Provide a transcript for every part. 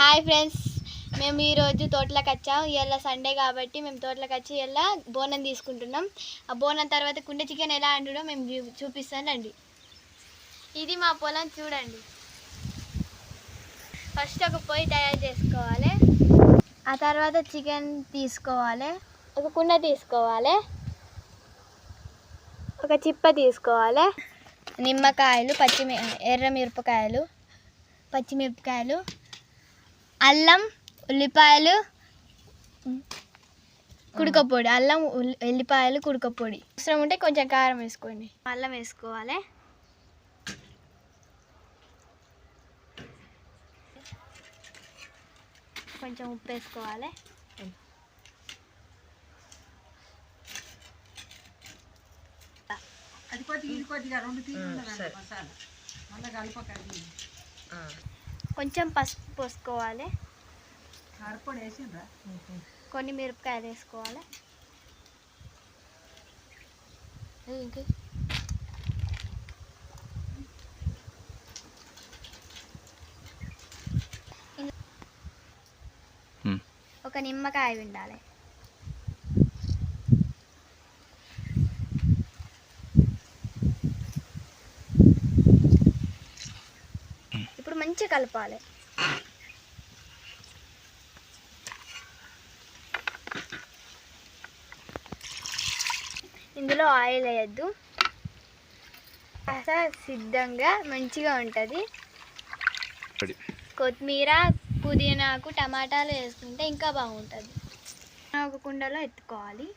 Hi friends మేము ఈరోజు తోటలోకి వచ్చాం. ఇవాళ సండే కాబట్టి మేము తోటలోకి వచ్చి ఇవాళ బోనం తీసుకుంటున్నాం. ఆ బోనం తర్వాత కుండ చికెన్ ఎలా అంటుడో మేము చూ- చూపిస్తానండి ఇది మా పొలం చూడండి. ఫస్ట్ ఒక పొయ్యి తయారు చేసుకోవాలి. ఆ తర్వాత చికెన్ తీసుకోవాలి. ఒక కుండ తీసుకోవాలి. ఒక చిప్ప తీసుకోవాలి. నిమ్మకాయలు పచ్చిమి ఎర్ర మిరపకాయలు పచ్చిమిరపకాయలు అల్లం ఉల్లిపాయలు కుడకపొడి. అల్లం ఉల్లి ఎల్లిపాయలు కుడకపొడి. అవసరం ఉంటే కొంచెం కారం వేసుకోండి. అల్లం వేసుకోవాలి. కొంచెం ఉప్పు వేసుకోవాలి. అది కొద్దిగా ఇది కొద్దిగా రెండు మళ్ళీ కలపకండి కొంచెం పసుపు పోసుకోవాలి. కొన్ని మిరపకాయలు వేసుకోవాలి. ఒక నిమ్మకాయ విండాలి మంచిగా కలపాలి. ఇందులో ఆయిల్ వేయద్దు. కాస్త సిద్ధంగా మంచిగా ఉంటుంది. కొత్తిమీర పుదీనాకు టమాటాలు వేసుకుంటే ఇంకా బాగుంటుంది. ఒక కుండలో ఎత్తుకోవాలి.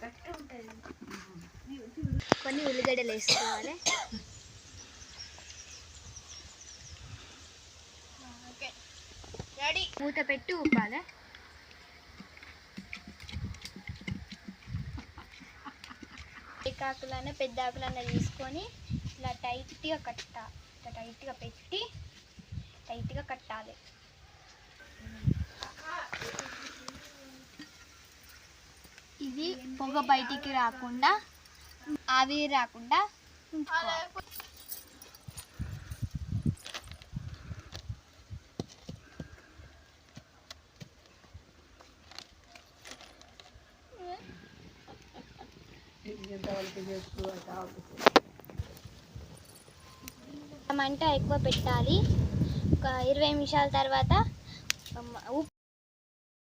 గట్టి ఉంటుంది కొన్ని ఉల్లిగడ్డలు వేసుకోవాలి రెడీ మూత పెట్టి ఊపాలి ఆకులనే పెద్ద ఆకులనే తీసుకొని ఇలా టైట్గా కట్ట ఇట్లా టైట్గా పెట్టి టైట్గా కట్టాలి ఇది పొగ బయటికి రాకుండా ఆవిరి రాకుండా మంట ఎక్కువ పెట్టాలి. ఒక ఇరవై నిమిషాల తర్వాత ఉమ్, ఉప్పు